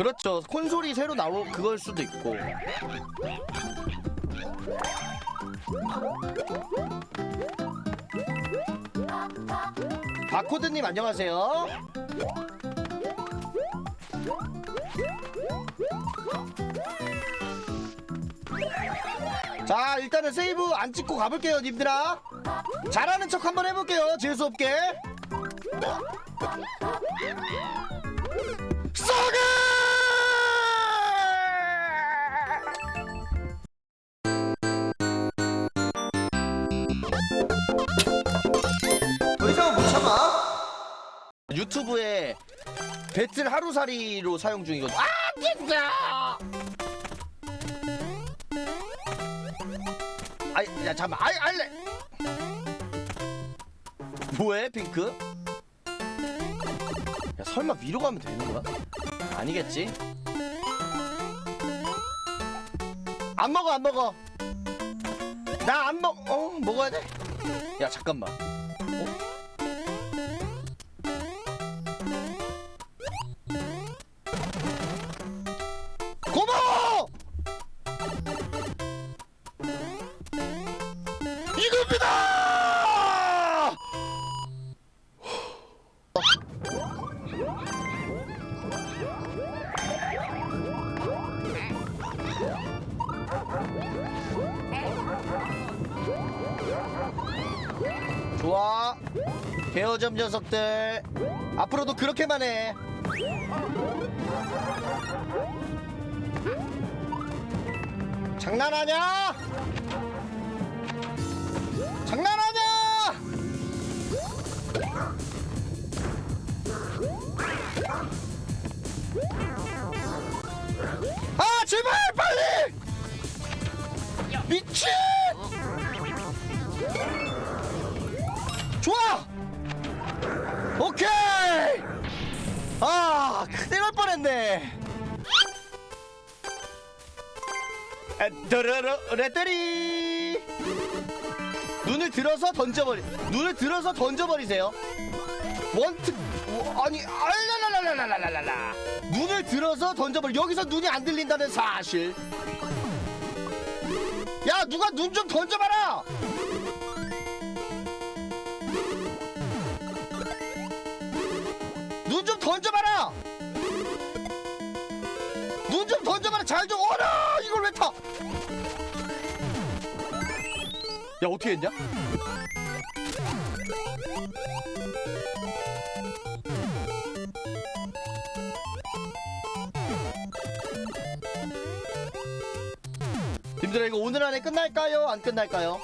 그렇죠. 콘솔이 새로 나올 그걸 수도 있고. 바코드님 안녕하세요. 자 일단은 세이브 안 찍고 가볼게요 님들아 잘하는 척 한번 해볼게요 재수없게 더 유튜브에 배틀 하루살이로 사용 중이거든 아 진짜! 아이 야 잠깐 아이 알래 뭐해 핑크? 야 설마 위로 가면 되는 거야? 아니겠지? 안 먹어 안 먹어. 나 안 먹, 어, 먹어야 돼? 야, 잠깐만. 어? 녀석들. 앞으로도 그렇게만 해. 장난하냐? 장난하냐? 아 제발 빨리! 미친! 오케이! 아, 큰일 날 뻔했네. 아, 드르르 레떼리 눈을 들어서 던져버리 눈을 들어서 던져버리세요. 원트 아니 알라라라라라라라 눈을 들어서 던져버리 여기서 눈이 안 들린다는 사실. 야 누가 눈 좀 던져봐라. 눈 좀 던져봐라! 눈 좀 던져봐라! 잘 좀, 어라! 이걸 왜 타! 야, 어떻게 했냐? 님들아, 이거 오늘 안에 끝날까요? 안 끝날까요?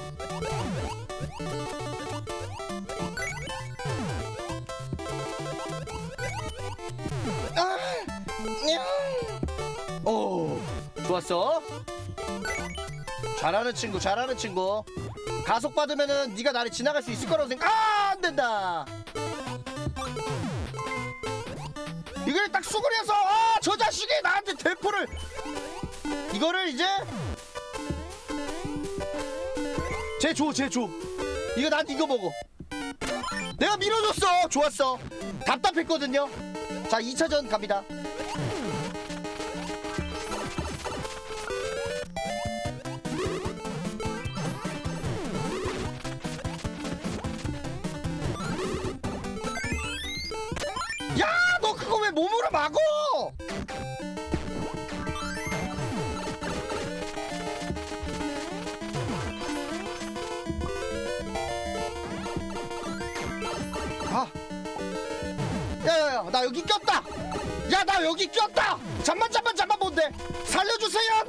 좋았어. 잘하는 친구, 잘하는 친구. 가속 받으면은 네가 나를 지나갈 수 있을 거라고 생각. 아, 안 된다. 이걸 딱 수그려서 아, 저 자식이 나한테 대포를 이거를 이제 쟤 줘, 쟤 줘. 이거 난 이거 먹어. 내가 밀어줬어. 좋았어. 답답했거든요. 자, 2차전 갑니다. 여기 꼈다. 야 나 여기 꼈다. 잠만 잠만 잠만 뭔데? 살려주세요.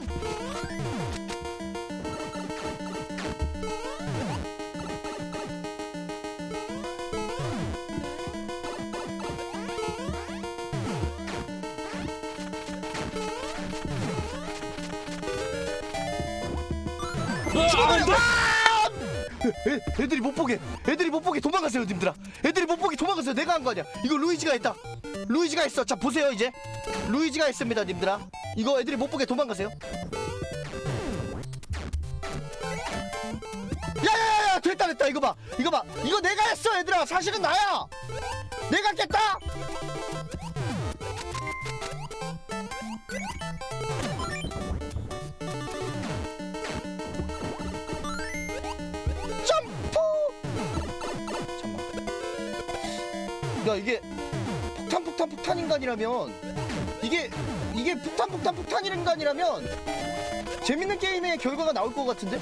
아! 애, 애들이 못 보게. 애들이 못 보게 도망가세요 님들아. 애들이 못 보게 도망가세요. 내가 한 거 아니야. 이거 루이지가 했다. 루이지가 했어. 자 보세요 이제. 루이지가 했습니다 님들아. 이거 애들이 못 보게 도망가세요. 야야야야 됐다 됐다. 이거 봐. 이거 봐. 이거 내가 했어 얘들아. 사실은 나야. 내가 깼다 야 이게 폭탄 폭탄 폭탄 인간이라면 이게 이게 폭탄 폭탄 폭탄 인간이라면 재밌는 게임의 결과가 나올 것 같은데?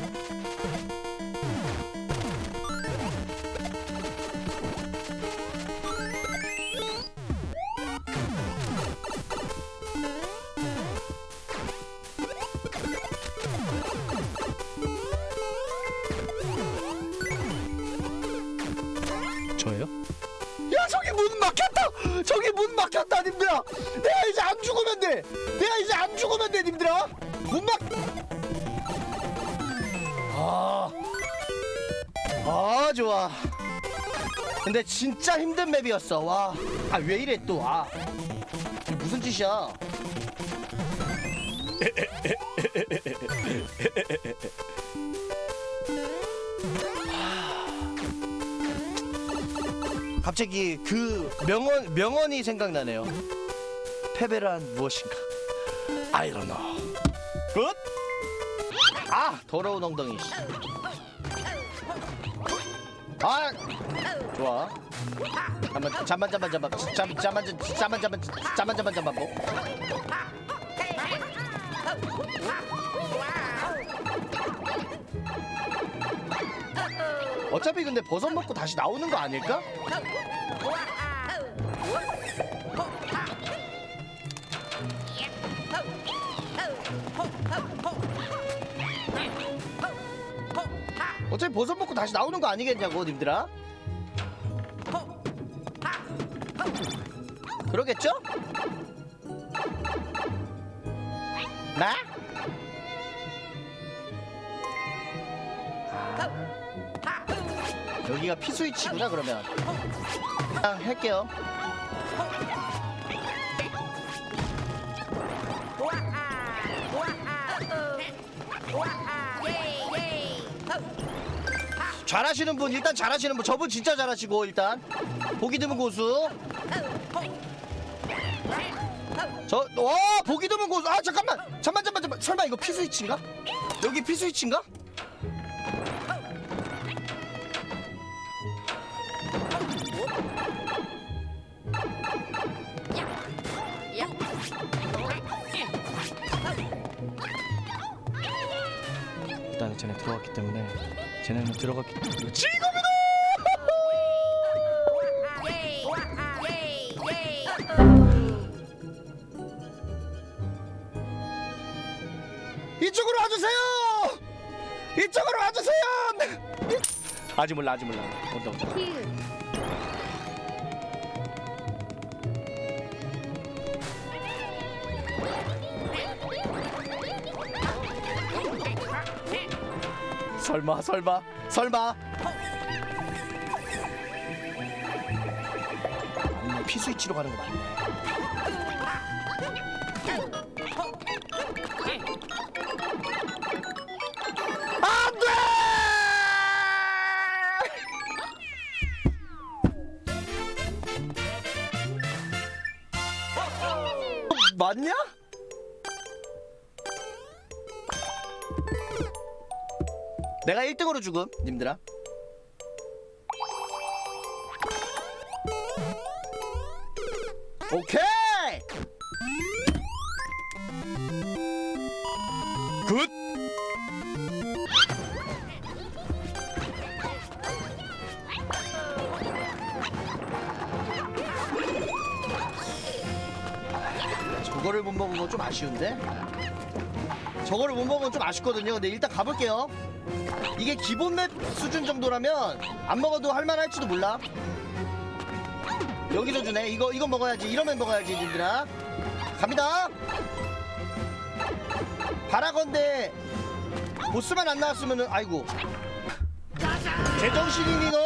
막혔다 님들아! 내가 이제 안 죽으면 돼! 내가 이제 안 죽으면 돼 님들아! 문 막... 아... 아 좋아. 근데 진짜 힘든 맵이었어. 와... 아 왜 이래 또? 아... 이게 무슨 짓이야 갑자기 그 명언 명언이 생각나네요. 패배란 무엇인가? I don't know. 굿? 아 더러운 엉덩이. 씨. 아 좋아. 잠만 잠만 잠만 잠만 잠 잠만 잠만 잠만 잠만 잠만 잠만 뭐? 어차피 근데 버섯 먹고 다시 나오는 거 아닐까? 어차피 버섯 먹고 다시 나오는 거 아니겠냐고 님들아 그러겠죠? 나? 여기가 피스위치구나 그러면. 아, 할게요. 잘하시는 분 일단 잘하시는 분. 저분 진짜 잘하시고 일단. 보기 드문 고수. 저와 보기 드문 고수. 아 잠깐만. 잠만 잠만 잠만. 설마 이거 피스위치인가? 여기 피스위치인가 쟤네 들어갔기 때문에 쟤네는 들어갔기 때문에 지금이다! 이쪽으로 와주세요! 이쪽으로 와주세요! 아직 몰라 아직 몰라. 온다 온다 설마 설마 설마? 음, 피스위치로 가는 거 맞네. 맞냐? 내가 1등으로 죽음 님들아. 오케이! 굿! 저거를 못 먹은 건 좀 아쉬운데? 저거를 못 먹은 건 좀 아쉽거든요. 근데 일단 가볼게요 이게 기본 맵 수준 정도라면 안 먹어도 할만할지도 몰라. 여기서 주네. 이거 이거 먹어야지. 이러면 먹어야지, 님들아. 갑니다. 바라건대 보스만 안 나왔으면은 아이고. 제정신이니 너?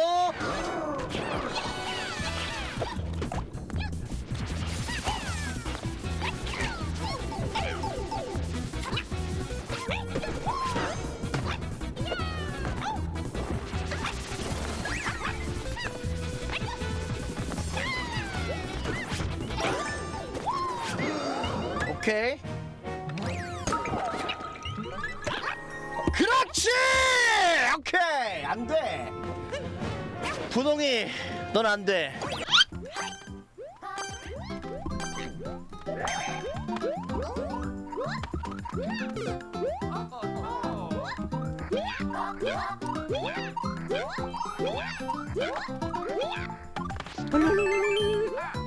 오케이. 그렇지! 오케이! 안 돼! 분홍이, 넌 안 돼. 아, 아, 아.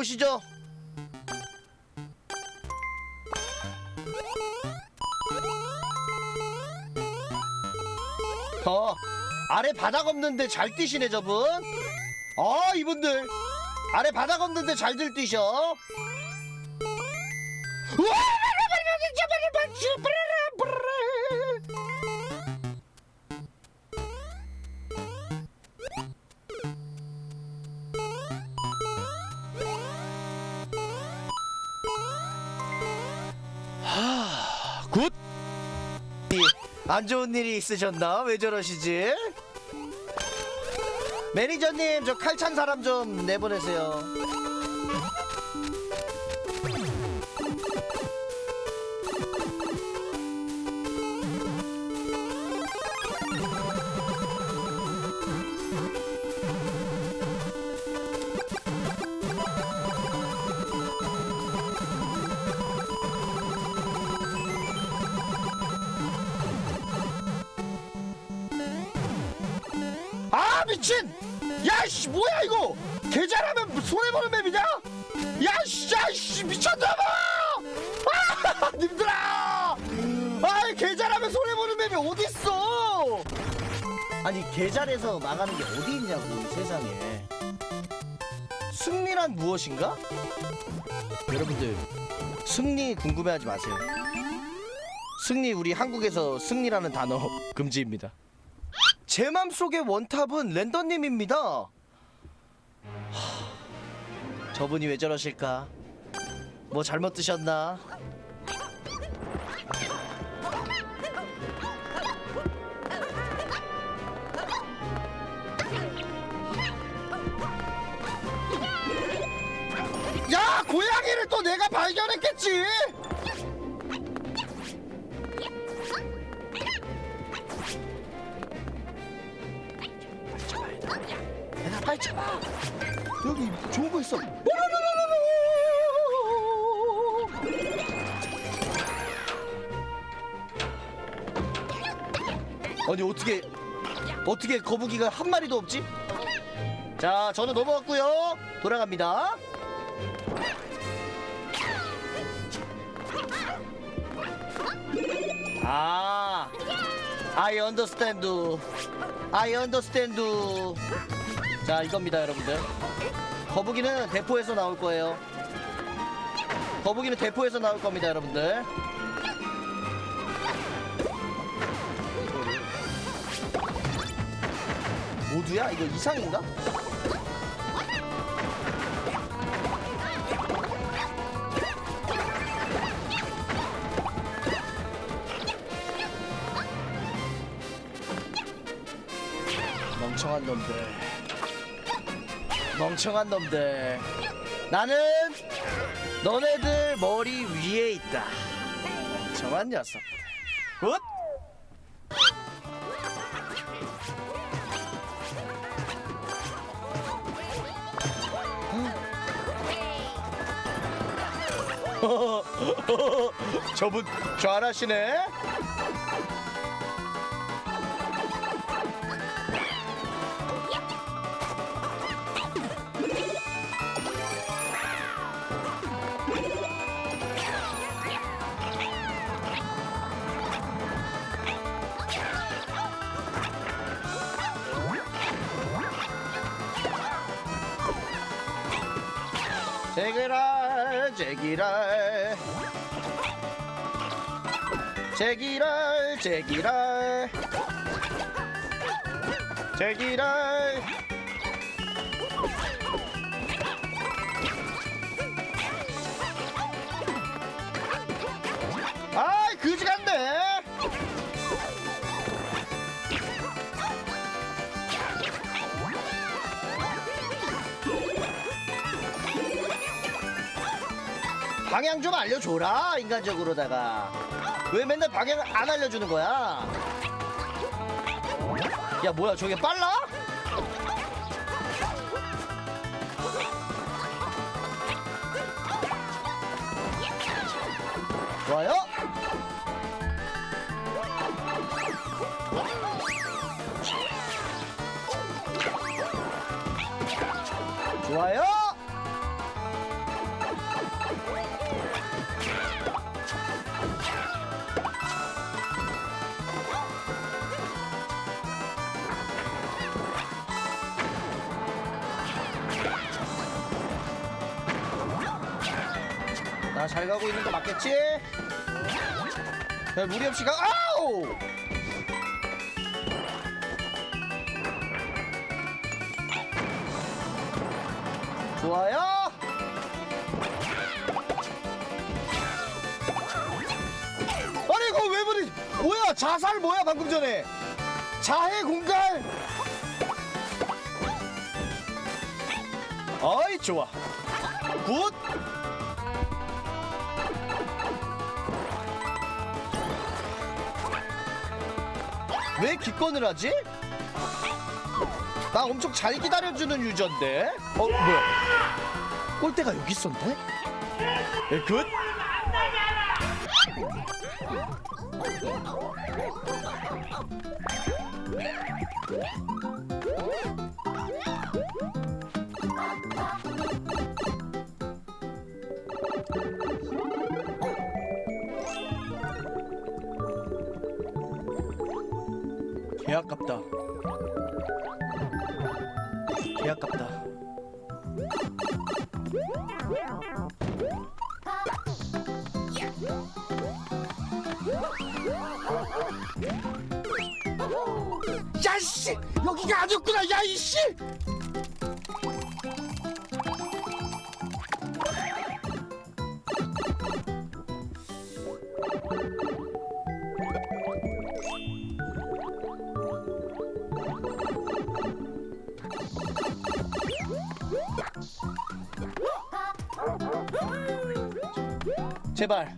보시죠. 더 아래 바닥 없는데 잘 뛰시네 저분. 아 이분들 아래 바닥 없는데 잘들 뛰셔. 안 좋은 일이 있으셨나? 왜 저러시지? 매니저님 저 칼 찬 사람 좀 내보내세요. 미친! 야씨 뭐야 이거! 계좌라면 손해 보는 맵이냐? 야씨 야씨 미쳤나봐! 아 님들아! 아 계좌라면 손해 보는 맵이 어딨어! 아니 계좌에서 망하는 게 어디 있냐고 이 세상에 승리란 무엇인가? 여러분들 승리 궁금해하지 마세요 승리 우리 한국에서 승리라는 단어 금지입니다 제 맘속의 원탑은 랜더님입니다. 하, 저분이 왜 저러실까? 뭐 잘못 드셨나? 야 고양이를 또 내가 발견했겠지. 빨리 잡아. 여기 좋은 거 있어. 아니 어떻게 어떻게 거북이가 한 마리도 없지? 자, 저는 넘어갔고요. 돌아갑니다. 아, I understand. I understand. 자, 이겁니다, 여러분들. 거북이는 대포에서 나올 거예요. 거북이는 대포에서 나올 겁니다, 여러분들. 모두야? 이거 이상인가? 멍청한 놈들. 멍청한 놈들. 나는 너네들 머리 위에 있다. 멍청한 녀석. 굿! 저분 잘하시네. 제기랄 제기랄. 제기랄 제기랄. 제기랄 방향 좀 알려줘라 인간적으로다가. 왜 맨날 방향을 안 알려주는 거야? 야 뭐야 저게 빨라? 좋아요. 좋아요. 잘 가고 있는 거 맞겠지? 야, 무리 없이 가. 아우! 좋아요. 아니 이거 왜 버리? 뭐야 자살 뭐야 방금 전에? 자해 공갈. 어이 좋아. 굿. 왜 기권을 하지? 나 엄청 잘 기다려주는 유저인데? 어 뭐야? 꼴대가 여기 있었네? 에 굿? 아깝다. 개 아깝다. 야씨 여기가 아니었구나 야 이씨 제발.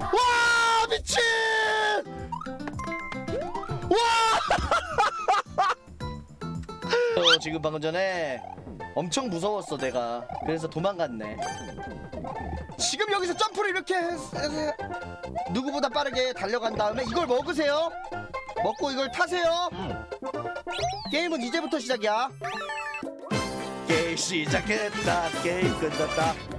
와 미친! 와! 어, 지금 방금 전에 엄청 무서웠어 내가. 그래서 도망갔네. 지금 여기서 점프를 이렇게 해서 누구보다 빠르게 달려간 다음에 이걸 먹으세요. 먹고 이걸 타세요. 게임은 이제부터 시작이야 게임 시작했다 게임 끝났다